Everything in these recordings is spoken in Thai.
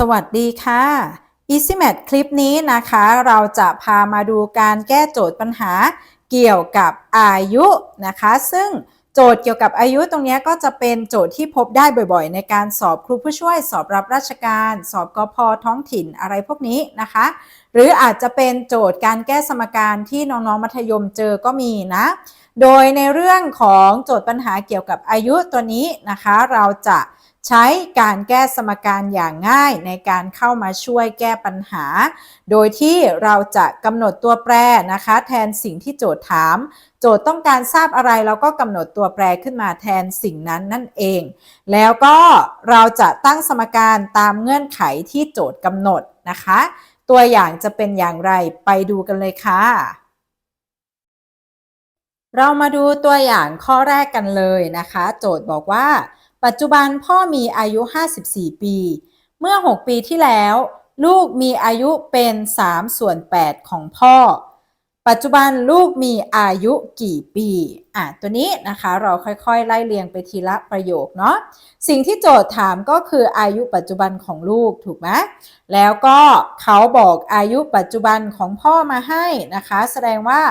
สวัสดีค่ะ EasyMath คลิปนี้นะคะ เราจะพามาดูการแก้โจทย์ปัญหาเกี่ยวกับอายุนะคะ ซึ่งโจทย์เกี่ยวกับอายุตรงนี้ก็จะเป็นโจทย์ที่พบได้บ่อยๆ ในการสอบครูผู้ช่วยสอบรับราชการ สอบกพท้องถิ่นอะไรพวกนี้นะคะ หรืออาจจะเป็นโจทย์การแก้สมการที่น้องๆมัธยมเจอก็มีนะ โดยในเรื่องของโจทย์ปัญหาเกี่ยวกับอายุตัวนี้นะคะ เราจะ ใช้การแก้สมการอย่างง่ายในการเข้ามาช่วยแก้ปัญหา โดยที่เราจะกำหนดตัวแปรนะคะ แทนสิ่งที่โจทย์ถาม โจทย์ต้องการทราบอะไรเราก็กำหนดตัวแปรขึ้นมาแทนสิ่งนั้นนั่นเอง แล้วก็เราจะตั้งสมการตามเงื่อนไขที่โจทย์กำหนดนะคะ ตัวอย่างจะเป็นอย่างไรไปดูกันเลยค่ะเรามาดูตัวอย่างข้อแรกกันเลยนะคะ โจทย์บอกว่า ปัจจุบันพ่อมีอายุ 54 ปี เมื่อ 6 ปีที่แล้ว ลูกมีอายุเป็น 3 ส่วน 8 ของพ่อ ปัจจุบันลูกมีอายุกี่ปีอะตัวนี้นะคะเราค่อยๆ ไล่เรียงไปทีละประโยคเนาะสิ่งที่โจทย์ถามก็คืออายุปัจจุบันของลูกถูกไหมแล้วก็เขาบอกอายุปัจจุบันของพ่อมาให้นะคะ แสดงว่า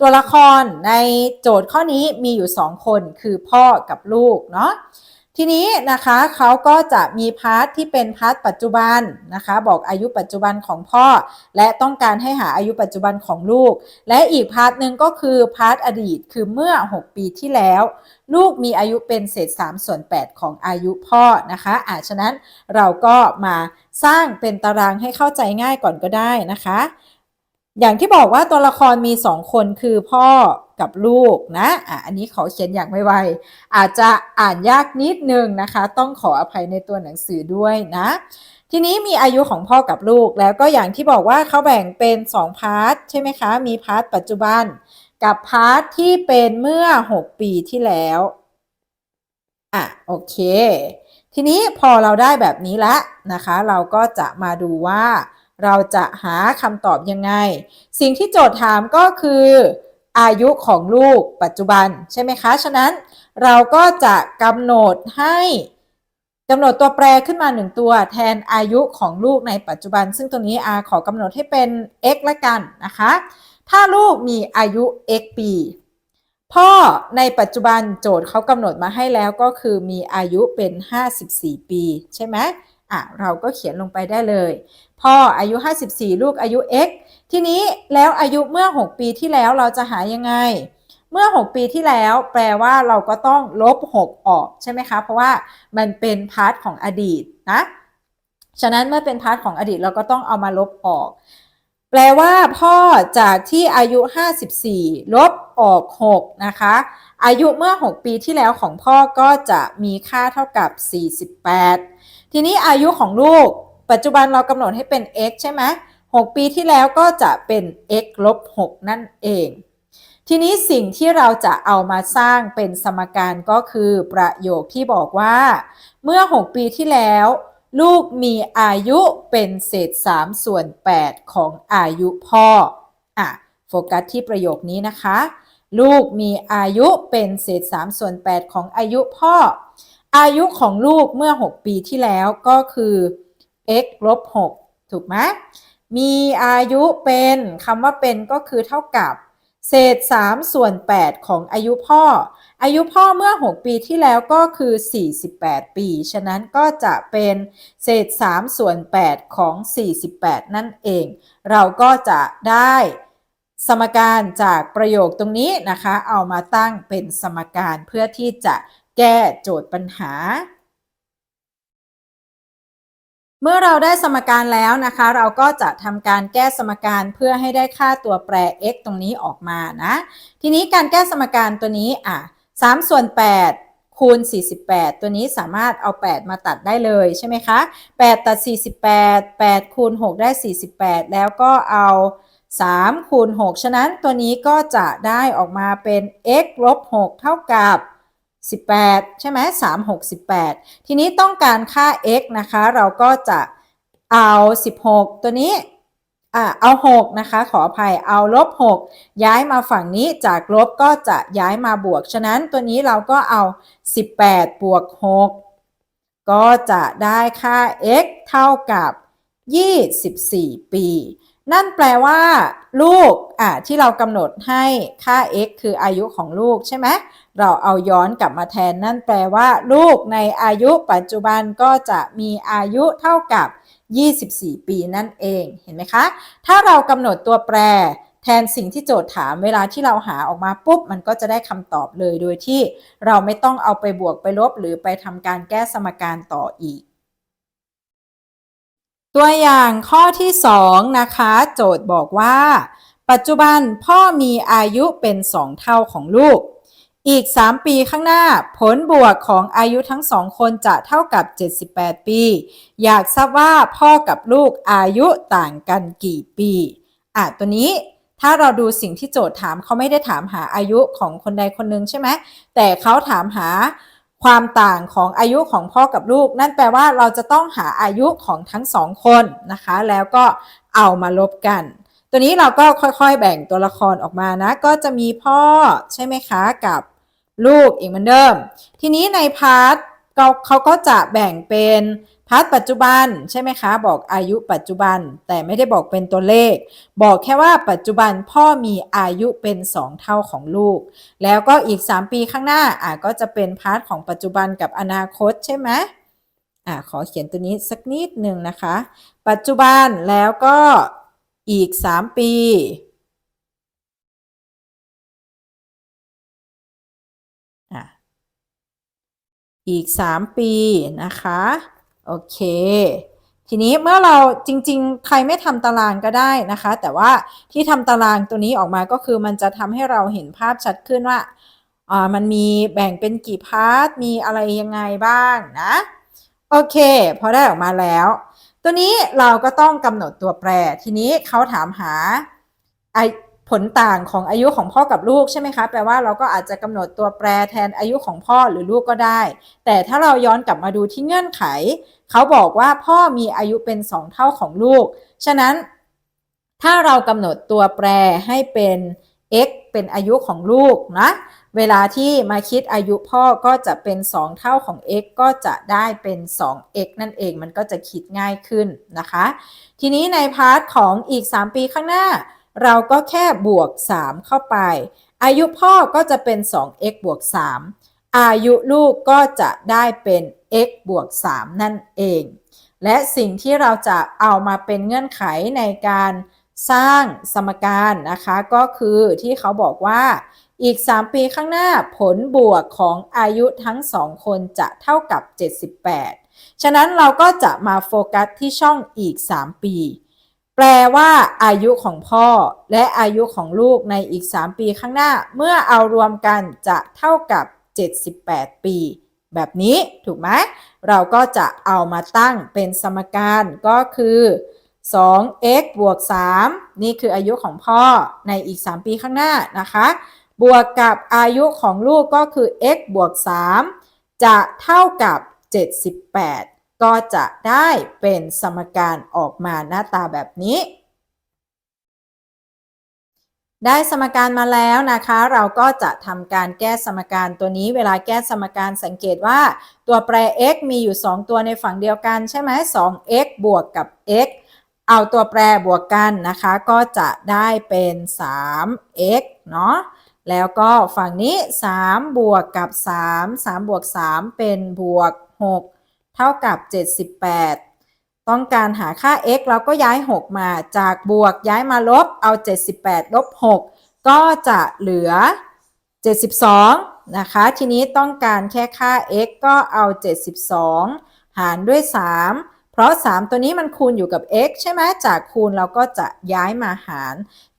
ตัวละครในโจทย์ข้อนี้มีอยู่ 2 คนคือพ่อกับลูกเนาะ ทีนี้นะคะเขาก็จะมีพาร์ทที่เป็นพาร์ทปัจจุบันนะคะ บอกอายุปัจจุบันของพ่อ และต้องการให้หาอายุปัจจุบันของลูก และอีกพาร์ทหนึ่งก็คือพาร์ทอดีตคือเมื่อ 6 ปีที่แล้ว ลูกมีอายุเป็นเศษ3ส่วน 8 ของอายุพ่อนะคะอาฉะนั้นเราก็มาสร้างเป็นตารางให้เข้าใจง่ายก่อนก็ได้นะคะ อย่างที่บอกว่าตัวละครมี 2 คนคือพ่อ กับลูกนะอะอันนี้ขอเขียนอย่างไวๆอาจจะอ่านยากนิดนึงนะคะ ต้องขออภัยในตัวหนังสือด้วยนะ ทีนี้มีอายุของพ่อกับลูกแล้วก็อย่างที่บอกว่าเขาแบ่งเป็น 2 พาร์ทใช่ไหมคะ มีพาร์ทปัจจุบัน กับพาร์ทที่เป็นเมื่อ 6 ปีที่แล้วอะโอเค ทีนี้พอเราได้แบบนี้แล้วนะคะ เราก็จะมาดูว่าเราจะหาคำตอบยังไง สิ่งที่โจทย์ถามก็คือ อายุของลูกปัจจุบันใช่ไหมคะ ฉะนั้นเราก็จะกำหนดให้กำหนดตัวแปรขึ้นมาหนึ่งตัวแทนอายุของลูกในปัจจุบัน ซึ่งตรงนี้อาขอกำหนดให้เป็น x ละกันนะคะ ถ้าลูกมีอายุ x ปี พ่อในปัจจุบันโจทย์เขากำหนดมาให้แล้วก็คือมีอายุเป็น 54 ปี ใช่ไหมอะเราก็เขียนลงไปได้เลย พ่ออายุ 54 ลูกอายุ x ทีนี้แล้วอายุเมื่อ 6 ปีที่แล้วเราจะหายังไง เมื่อ 6 ปีที่แล้วแปลว่าเราก็ต้องลบ 6 ออกใช่ไหมคะ เพราะว่ามันเป็นพาร์ทของอดีตนะ ฉะนั้นเมื่อเป็นพาร์ทของอดีตเราก็ต้องเอามาลบออก แปลว่าพ่อจากที่อายุ 54 ลบออก 6 นะคะ อายุเมื่อ 6 ปีที่แล้วของพ่อก็จะมีค่าเท่ากับ 48 ทีนี้อายุของลูก ปัจจุบันเรากำหนดให้เป็น x ใช่ไหม 6 ปีที่แล้วก็จะเป็น x ลบ6นั่นเอง ทีนี้สิ่งที่เราจะเอามาสร้างเป็นสมการก็คือประโยคที่บอกว่า เมื่อ 6 ปีที่แล้ว ลูกมีอายุเป็นเศษ 3 ส่วน 8 ของอายุพ่ออะโฟกัสที่ประโยคนี้นะคะ ลูกมีอายุเป็นเศษ 3 ส่วน 8 ของอายุพ่อ อายุของลูกเมื่อ 6 ปีที่แล้วก็คือ x ลบ6ถูกไหม มีอายุเป็นคำว่าเป็นก็คือเท่ากับ เศษ 3 ส่วน 8 ของอายุพ่อ อายุพ่อเมื่อ 6 ปีที่แล้วก็คือ 48 ปี ฉะนั้นก็จะเป็นเศษ 3 ส่วน 8 ของ 48 นั่นเอง เราก็จะได้สมการจากประโยคตรงนี้นะคะ เอามาตั้งเป็นสมการเพื่อที่จะแก้โจทย์ปัญหา เมื่อเราได้สมการแล้วนะคะ เราก็จะทำการแก้สมการเพื่อให้ได้ค่าตัวแปร x ตรงนี้ออกมานะ ทีนี้การแก้สมการตัวนี้อะ3ส่วน 8 คูณ 48 ตัวนี้สามารถเอา 8 มาตัดได้เลยใช่ไหมคะ 8 ตัด 48 8 คูณ 6 ได้ 48 แล้วก็เอา 3 คูณ 6 ฉะนั้นตัวนี้ก็จะได้ออกมาเป็น x ลบ 6 เท่ากับ 18 ใช่ไหม3 6 18 ทีนี้ต้องการค่า x นะคะ เราก็จะเอา 16 ตัวนี้อ่าเอา 6 นะคะ ขออภัยเอาลบ 6 ย้ายมาฝั่งนี้จากลบก็จะย้ายมาบวก ฉะนั้นตัวนี้เราก็เอา 18 บวก 6 ก็จะได้ค่า x เท่ากับ 24 ปี นั่นแปลว่า ลูกอะที่เรากำหนดให้ค่า x คืออายุของลูกใช่ไหมเราเอาย้อนกลับมาแทน นั่นแปลว่า ลูกในอายุปัจจุบันก็จะมีอายุเท่ากับ 24 ปีนั่นเองเห็นไหมคะ ถ้าเรากำหนดตัวแปรแทนสิ่งที่โจทย์ถามเวลาที่เราหาออกมาปุ๊บ มันก็จะได้คำตอบเลยโดยที่เราไม่ต้องเอาไปบวกไปลบหรือไปทำการแก้สมการต่ออีก ตัวอย่างข้อที่2นะคะ โจทย์บอกว่า ปัจจุบันพ่อมีอายุเป็น 2 เท่าของลูก อีก 3 ปีข้างหน้าผลบวกของอายุทั้งสองคนจะเท่ากับ 78 ปี อยากทราบว่าพ่อกับลูกอายุต่างกันกี่ปีอะตัวนี้ถ้าเราดูสิ่งที่โจทย์ถามเขาไม่ได้ถามหาอายุของคนใดคนหนึ่งใช่ไหมแต่เขาถามหา ความต่างของอายุของพ่อกับลูก นั่นแปลว่าเราจะต้องหาอายุของทั้งสองคนนะคะ แล้วก็เอามาลบกัน ตัวนี้เราก็ค่อยๆแบ่งตัวละครออกมานะ ก็จะมีพ่อใช่ไหมคะกับลูกอีกเหมือนเดิม ทีนี้ในพาร์ทเขาก็จะแบ่งเป็น พาร์ทปัจจุบันใช่ไหมคะ บอกอายุปัจจุบันแต่ไม่ได้บอกเป็นตัวเลข บอกแค่ว่าปัจจุบันพ่อมีอายุเป็น 2 เท่าของลูก แล้วก็อีก 3 ปีข้างหน้าอะก็จะเป็นพาร์ทของปัจจุบันกับอนาคตใช่ไหมอะขอเขียนตัวนี้สักนิดหนึ่งนะคะ ปัจจุบันแล้วก็อีก 3 ปีอีก 3 ปีนะคะ โอเค ทีนี้เมื่อเราจริง ๆ ใครไม่ทำตารางก็ได้นะคะ แต่ว่าที่ทำตารางตัวนี้ออกมาก็คือมันจะทำให้เราเห็นภาพชัดขึ้นว่าอ่ามันมีแบ่งเป็นกี่พาร์ทมีอะไรยังไงบ้างนะโอเค พอได้ออกมาแล้ว ตัวนี้เราก็ต้องกำหนดตัวแปร ทีนี้เขาถามหา ผลต่างของอายุของพ่อกับลูกใช่ไหมคะแปลว่าเราก็อาจจะกำหนดตัวแปรแทนอายุของพ่อหรือลูกก็ได้ แต่ถ้าเราย้อนกลับมาดูที่เงื่อนไข เขาบอกว่าพ่อมีอายุเป็น 2 เท่าของลูก ฉะนั้น ถ้าเรากำหนดตัวแปรให้เป็น x เป็นอายุของลูกนะ เวลาที่มาคิดอายุพ่อก็จะเป็น 2 เท่าของ x ก็จะได้เป็น 2x นั่นเองมันก็จะคิดง่ายขึ้นนะคะ ทีนี้ในพาร์ทของอีก 3 ปีข้างหน้า เราก็แค่บวก 3 เข้าไป อายุพ่อก็จะเป็น 2x บวก 3 อายุลูกก็จะได้เป็น x บวก 3 นั่นเอง และสิ่งที่เราจะเอามาเป็นเงื่อนไขในการสร้างสมการนะคะ ก็คือที่เขาบอกว่าอีก 3 ปีข้างหน้าผลบวกของอายุทั้งสองคนจะเท่ากับ 78 ฉะนั้นเราก็จะมาโฟกัสที่ช่องอีก 3 ปี แปลว่าอายุของพ่อและอายุของลูกในอีก 3 ปีข้างหน้า เมื่อเอารวมกันจะเท่ากับ 78 ปี แบบนี้ถูกไหมเราก็จะเอามาตั้งเป็นสมการก็คือ 2x บวก 3 นี่คืออายุของพ่อในอีก 3 ปีข้างหน้านะคะ บวกกับอายุของลูกก็คือ x บวก 3 จะเท่ากับ 78 ก็จะได้เป็นสมการออกมาหน้าตาแบบนี้ ได้สมการมาแล้วนะคะ เราก็จะทำการแก้สมการตัวนี้ เวลาแก้สมการสังเกตว่า ตัวแปร x มีอยู่ 2 ตัวในฝั่งเดียวกันใช่ไหม 2x บวกกับ x เอาตัวแปรบวกกันนะคะ ก็จะได้เป็น 3x เนาะแล้วก็ฝั่งนี้ 3 บวกกับ 3 3 บวก 3 เป็นบวก 6 เท่ากับ 78 ต้องการหาค่า x เราก็ย้าย 6 มาจากบวกย้ายมาลบเอา 78 ลบ 6 ก็จะเหลือ 72 นะคะ ทีนี้ต้องการแค่ค่า x ก็เอา 72 หารด้วย 3เพราะ 3 ตัวนี้มันคูณอยู่กับ x ใช่ไหมจากคูณเราก็จะย้ายมาหาร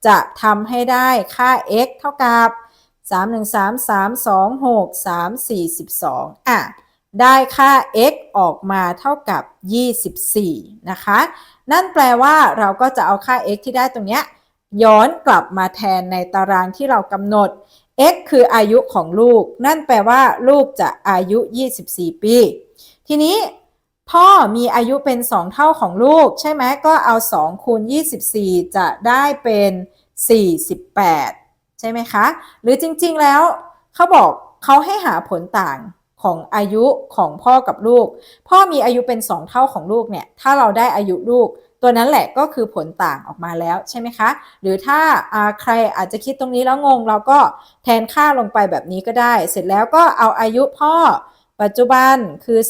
จะทำให้ได้ค่า x เท่ากับ 3 1 3 3 2 6 3 4 12 อะ ได้ค่า x ออกมาเท่ากับ 24 นะคะ นั่นแปลว่าเราก็จะเอาค่า x ที่ได้ตรงนี้ย้อนกลับมาแทนในตารางที่เรากำหนด x คืออายุของลูก นั่นแปลว่าลูกจะอายุ 24 ปี ทีนี้พ่อมีอายุเป็น 2 เท่าของลูก ใช่ไหมก็เอา 2 คูณ 24 จะได้เป็น 48 ใช่ไหมคะ หรือจริงๆแล้วเขาบอกเขาให้หาผลต่าง ของอายุของพ่อกับลูก พ่อมีอายุเป็น 2 เท่าของลูกเนี่ย ถ้าเราได้อายุลูก ตัวนั้นแหละก็คือผลต่างออกมาแล้วใช่ไหมคะ หรือถ้าใครอาจจะคิดตรงนี้แล้วงง เราก็แทนค่าลงไปแบบนี้ก็ได้ เสร็จแล้วก็เอาอายุพ่อปัจจุบันคือ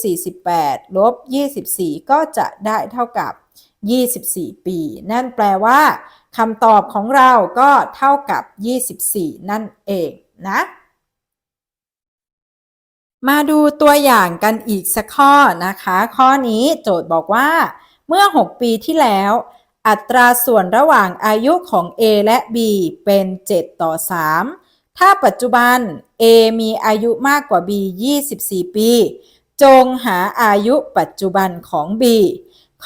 48 ลบ 24 ก็จะได้เท่ากับ 24 ปี นั่นแปลว่าคำตอบของเราก็เท่ากับ 24 นั่นเองนะ มาดูตัวอย่างกันอีกสักข้อนะคะ ข้อนี้โจทย์บอกว่า เมื่อ 6 ปีที่แล้ว อัตราส่วนระหว่างอายุของ A และ B เป็น 7 ต่อ 3 ถ้าปัจจุบัน A มีอายุมากกว่า B 24 ปี จงหาอายุปัจจุบันของ B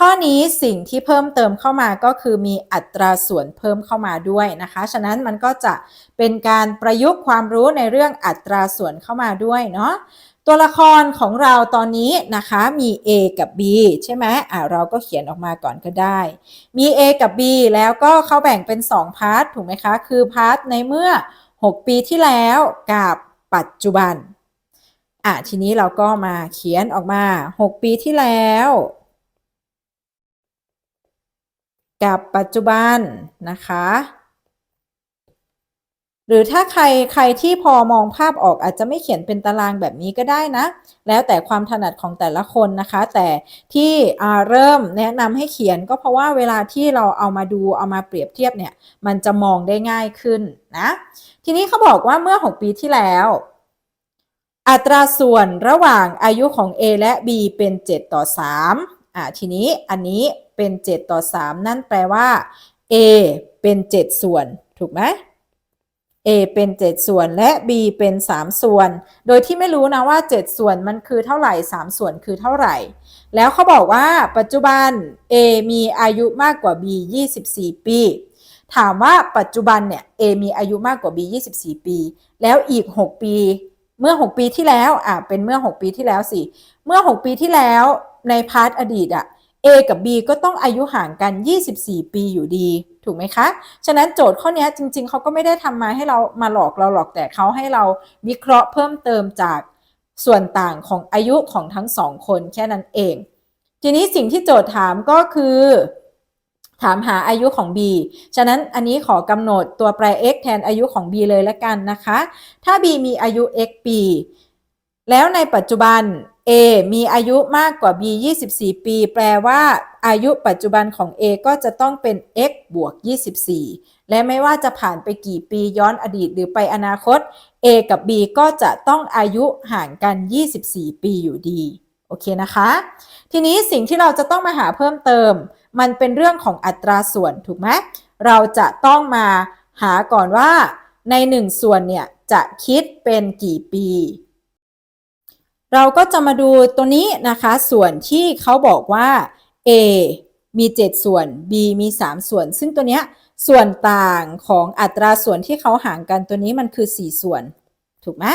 ข้อนี้สิ่งที่เพิ่มเติมเข้ามาก็คือมีอัตราส่วนเพิ่มเข้ามาด้วยนะคะ ฉะนั้นมันก็จะเป็นการประยุกต์ความรู้ในเรื่องอัตราส่วนเข้ามาด้วยเนาะตัวละครของเราตอนนี้นะคะมี A กับ B ใช่ไหมอ่าเราก็เขียนออกมาก่อนก็ได้ มี A กับ B แล้วก็เขาแบ่งเป็น 2 พาร์ทถูกไหมคะ คือพาร์ทในเมื่อ 6 ปีที่แล้วกับปัจจุบันอะทีนี้เราก็มาเขียนออกมา 6 ปีที่แล้ว กับปัจจุบันนะคะ หรือถ้าใครใครที่พอมองภาพออกอาจจะไม่เขียนเป็นตารางแบบนี้ก็ได้นะ แล้วแต่ความถนัดของแต่ละคนนะคะ แต่ที่เริ่มแนะนำให้เขียนก็เพราะว่าเวลาที่เราเอามาดูเอามาเปรียบเทียบเนี่ย มันจะมองได้ง่ายขึ้นนะ ทีนี้เขาบอกว่าเมื่อ 6 ปีที่แล้วอัตราส่วนระหว่างอายุของ A และ B เป็น 7 ต่อ 3 อ่าทีนี้อันนี้ เป็น 7 ต่อ 3 นั่นแปลว่า A เป็น 7 ส่วน ถูกไหม A เป็น 7 ส่วนและ B เป็น 3 ส่วน โดยที่ไม่รู้นะว่า 7 ส่วนมันคือเท่าไหร่ 3 ส่วนคือเท่าไหร่ แล้วเขาบอกว่าปัจจุบัน A มีอายุมากกว่า B 24 ปี ถามว่าปัจจุบันเนี่ย A มีอายุมากกว่า B 24 ปี แล้วอีก 6 ปี เมื่อ 6 ปีที่แล้ว อะ เป็นเมื่อ 6 ปีที่แล้วสิ เมื่อ 6 ปีที่แล้วในพาร์ทอดีตอะ A กับ B ก็ต้องอายุห่างกัน 24 ปีอยู่ดี ถูกไหมคะ ฉะนั้นโจทย์ข้อนี้จริง ๆ เขาก็ไม่ได้ทำมาให้เรามาหลอกเราหรอกแต่เขาให้เราวิเคราะห์เพิ่มเติมจากส่วนต่างของอายุของทั้งสองคนแค่นั้นเอง ทีนี้สิ่งที่โจทย์ถามก็คือ ถามหาอายุของ b ฉะนั้นอันนี้ขอกำหนดตัวแปร x แทนอายุของ b เลยละกันนะคะ ถ้า b มีอายุ x ปี แล้วในปัจจุบัน A มีอายุมากกว่า B 24 ปี แปลว่า อายุปัจจุบันของ A ก็จะต้องเป็น x บวก 24 และไม่ว่าจะผ่านไปกี่ปีย้อนอดีตหรือไปอนาคต A กับ B ก็จะต้องอายุห่างกัน 24 ปีอยู่ดี โอเคนะคะ ทีนี้สิ่งที่เราจะต้องมาหาเพิ่มเติม มันเป็นเรื่องของอัตราส่วนถูกไหม เราจะต้องมาหาก่อนว่า ใน 1 ส่วนเนี่ยจะคิดเป็นกี่ปี เราก็จะมาดูตัวนี้นะคะ ส่วนที่เขาบอกว่า A มี 7 ส่วน B มี 3 ส่วน ซึ่งตัวเนี้ยส่วนต่างของอัตราส่วนที่เขาห่างกันตัวนี้มันคือ 4 ส่วน ถูกไหม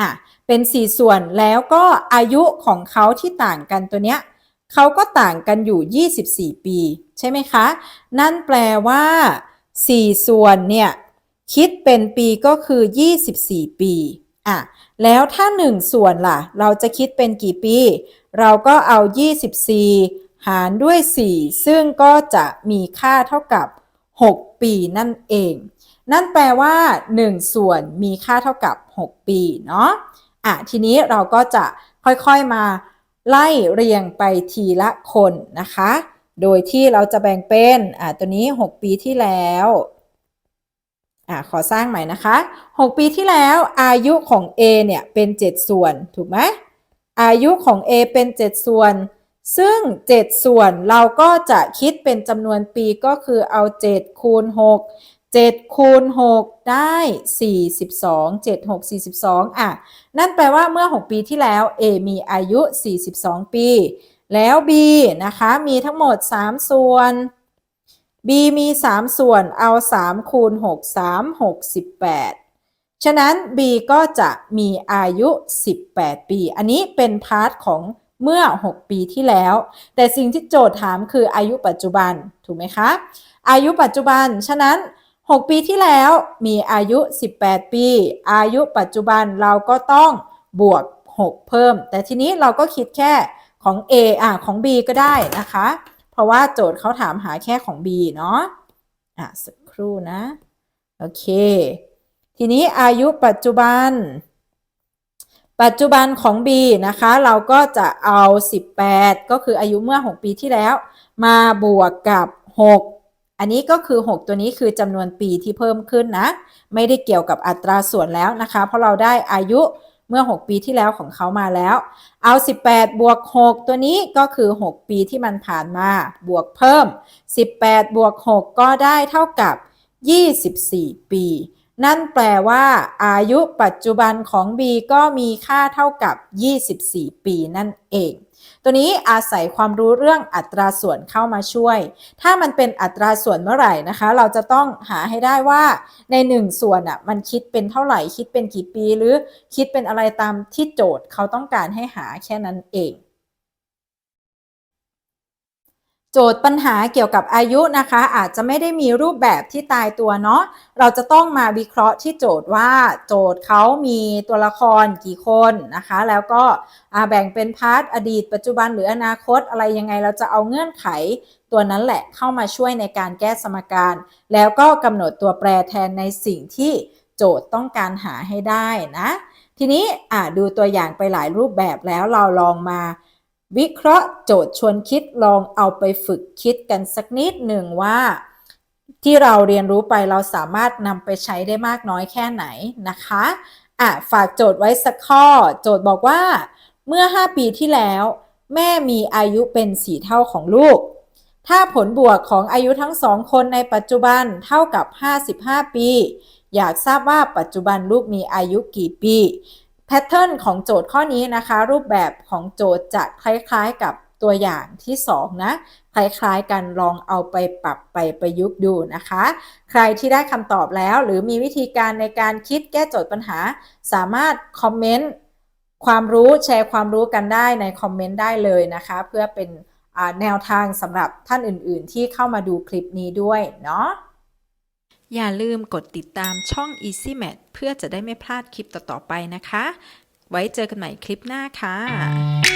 อะ เป็น 4 ส่วนแล้วก็อายุของเขาที่ต่างกันตัวเนี้ยเขาก็ต่างกันอยู่ 24 ปี ใช่ไหมคะ นั่นแปลว่า 4 ส่วนเนี่ย คิดเป็นปีก็คือ 24 ปี อะ แล้วถ้า 1 ส่วนล่ะ เราจะคิดเป็นกี่ปี เราก็เอา 24 หารด้วย 4 ซึ่งก็จะมีค่าเท่ากับ 6 ปีนั่นเอง นั่นแปลว่า 1 ส่วนมีค่าเท่ากับ 6 ปีเนาะอะทีนี้เราก็จะค่อยๆมาไล่เรียงไปทีละคนนะคะ โดยที่เราจะแบ่งเป็นอะตัวนี้ 6 ปีที่แล้ว อ่าขอสร้างใหม่นะคะ 6 ปีที่แล้วอายุของ A เนี่ยเป็น 7 ส่วน ถูกไหมอายุของ A เป็น 7 ส่วน ซึ่ง 7 ส่วนเราก็จะคิดเป็นจำนวนปีก็คือเอา 7 คูณ 6 7คูณ6ได้ 42 7 6 42 อะ นั่นแปลว่าเมื่อ 6 ปีที่แล้ว A มีอายุ 42 ปี แล้ว B นะคะ มีทั้งหมด 3 ส่วน b มี 3 ส่วนเอา 3 คูณ 6 3 68 ฉะนั้น b ก็จะมีอายุ 18 ปี อันนี้เป็นพาร์ทของเมื่อ 6 ปีที่แล้ว แต่สิ่งที่โจทย์ถามคืออายุปัจจุบัน ถูกไหมคะ อายุปัจจุบัน ฉะนั้น 6 ปีที่แล้วมีอายุ 18 ปี อายุปัจจุบันเราก็ต้องบวก 6 เพิ่ม แต่ทีนี้เราก็คิดแค่ของ A อะของ B ก็ได้นะคะ เพราะว่าโจทย์เขาถามหาแค่ของ B เนาะอะสักครู่นะ โอเค ทีนี้อายุปัจจุบัน ปัจจุบันของ B นะคะ เราก็จะเอา 18 ก็คืออายุเมื่อ 6 ปีที่แล้ว มาบวกกับ 6 อันนี้ก็คือ 6 ตัวนี้คือจำนวนปีที่เพิ่มขึ้นนะ ไม่ได้เกี่ยวกับอัตราส่วนแล้วนะคะ เพราะเราได้อายุ เมื่อ 6 ปีที่แล้วของเขามาแล้ว เอา 18 บวก 6 ตัวนี้ก็คือ 6 ปีที่มันผ่านมา บวกเพิ่ม 18 บวก 6 ก็ได้เท่ากับ 24 ปี นั่นแปลว่าอายุปัจจุบันของ B ก็มีค่าเท่ากับ 24 ปีนั่นเอง ตัวนี้อาศัยความรู้เรื่องอัตราส่วนเข้ามาช่วย ถ้ามันเป็นอัตราส่วนเมื่อไหร่นะคะ เราจะต้องหาให้ได้ว่าใน 1 ส่วนอะมันคิดเป็นเท่าไหร่ คิดเป็นกี่ปี หรือคิดเป็นอะไรตามที่โจทย์เขาต้องการให้หาแค่นั้นเอง โจทย์ปัญหาเกี่ยวกับอายุนะคะ อาจจะไม่ได้มีรูปแบบที่ตายตัวเนาะเราจะต้องมาวิเคราะห์ที่โจทย์ว่าโจทย์เขามีตัวละครกี่คนนะคะ แล้วก็แบ่งเป็นพาร์ทอดีต ปัจจุบันหรืออนาคตอะไรยังไงเราจะเอาเงื่อนไขตัวนั้นแหละเข้ามาช่วยในการแก้สมการ แล้วก็กำหนดตัวแปรแทนในสิ่งที่โจทย์ต้องการหาให้ได้นะ ทีนี้ดูตัวอย่างไปหลายรูปแบบแล้วเราลองมา วิเคราะห์โจทย์ชวนคิดลองเอาไปฝึกคิดกันสักนิดหนึ่งว่า ที่เราเรียนรู้ไปเราสามารถนำไปใช้ได้มากน้อยแค่ไหนนะคะอะฝากโจทย์ไว้สักข้อ โจทย์บอกว่า เมื่อ 5 ปีที่แล้ว แม่มีอายุเป็น4เท่าของลูก ถ้าผลบวกของอายุทั้งสองคนในปัจจุบันเท่ากับ 55 ปี อยากทราบว่าปัจจุบันลูกมีอายุกี่ปี แพทเทิร์นของโจทย์ข้อนี้นะคะ รูปแบบของโจทย์จะคล้ายๆกับตัวอย่างที่2นะคล้ายๆกันลองเอาไปปรับไปประยุกต์ดูนะคะ ใครที่ได้คำตอบแล้วหรือมีวิธีการในการคิดแก้โจทย์ปัญหา สามารถคอมเมนต์ความรู้แชร์ความรู้กันได้ในคอมเมนต์ได้เลยนะคะ เพื่อเป็นแนวทางสำหรับท่านอื่นๆ ที่เข้ามาดูคลิปนี้ด้วยเนาะ อย่าลืมกดติดตามช่อง Easy Math เพื่อจะได้ไม่พลาดคลิปต่อๆไปนะคะ ไว้เจอกันใหม่คลิปหน้าค่ะ